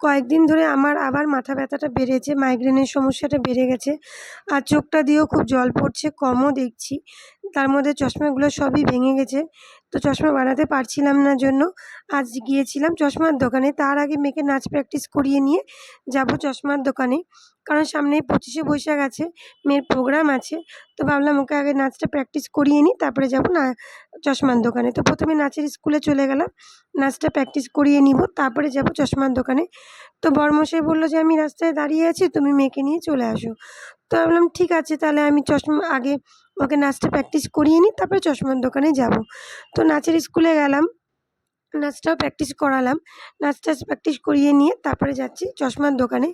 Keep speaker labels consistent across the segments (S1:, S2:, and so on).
S1: কয়েকদিন ধরে আমার আবার মাথা ব্যথাটা বেড়েছে মাইগ্রেনের সমস্যাটা বেড়ে গেছে। আর চোখটা দিয়েও খুব জল পড়ছে, কমও দেখছি। তার মধ্যে চশমাগুলো সবই ভেঙে গেছে। তো চশমা বানাতে পারছিলাম না জন্য আজ গিয়েছিলাম চশমার দোকানে। তার আগে মেয়েকে নাচ প্র্যাকটিস করিয়ে নিয়ে যাব চশমার দোকানে। কারণ সামনেই পঁচিশে বৈশাখ আছে, মেয়ের প্রোগ্রাম আছে। তো ভাবলাম ওকে আগে নাচটা প্র্যাকটিস করিয়ে নিই, তারপরে যাব না চশমার দোকানে। তো প্রথমে নাচের স্কুলে চলে গেলাম, নাচটা প্র্যাকটিস করিয়ে নিব, তারপরে যাব চশমার দোকানে। তো বড়মশাই বলল যে, আমি রাস্তায় দাঁড়িয়ে আছি, তুমি মেয়েকে নিয়ে চলে আসো। তো আমি বললাম ঠিক আছে, তাহলে আমি চশমা আগে ওকে নাচটা প্র্যাকটিস করিয়ে নিই, তারপরে চশমার দোকানে যাব। তো নাচের স্কুলে গেলাম, নাচটাও প্র্যাকটিস করালাম। নাচ টাচ প্র্যাকটিস করিয়ে নিয়ে তারপরে যাচ্ছি চশমার দোকানে।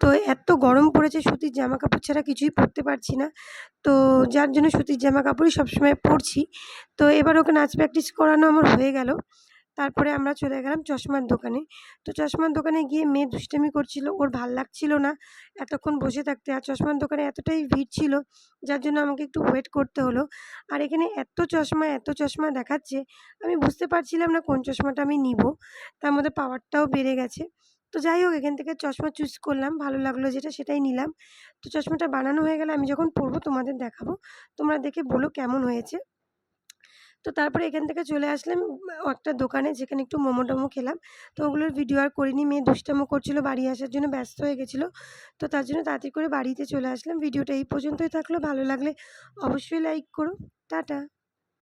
S1: তো এত গরম পড়েছে, সুতির জামা কাপড় ছাড়া কিছুই পরতে পারছি না। তো যার জন্য সুতির জামা কাপড়ই সবসময় পরছি। তো এবার ওকে নাচ প্র্যাকটিস করানো আমার হয়ে গেল। তারপরে আমরা চলে গেলাম চশমার দোকানে। তো চশমার দোকানে গিয়ে মেয়ে দুষ্টামি করছিল, ওর ভালো লাগছিল না। এতক্ষণ বসে থাকতে আর চশমার দোকানে এতটাই ভিড় ছিল, যার জন্য আমাকে একটু ওয়েট করতে হলো। আর এখানে এত চশমা এত চশমা দেখাচ্ছে, আমি বুঝতে পারছিলাম না কোন চশমাটা আমি নিব। তার মধ্যে পাওয়ারটাও বেড়ে গেছে। তো যাই হোক, এখান থেকে চশমা চুজ করলাম, ভালো লাগল যেটা, সেটাই নিলাম। তো চশমাটা বানানো হয়ে গেলে আমি যখন পরবো তোমাদের দেখাবো। তোমরা দেখে বলো কেমন হয়েছে। তো তারপরে এখান থেকে চলে আসলাম একটা দোকানে যেখানে একটু মোমো টোমো খেলাম। তো ওগুলোর ভিডিও আর করিনি, মেয়ে দুষ্টামো করছিল, বাড়ি আসার জন্য ব্যস্ত হয়ে গেছিল। তো তার জন্য তাড়াতাড়ি করে বাড়িতে চলে আসলাম। ভিডিওটা এই পর্যন্তই থাকল, ভালো লাগলে অবশ্যই লাইক করো। টাটা।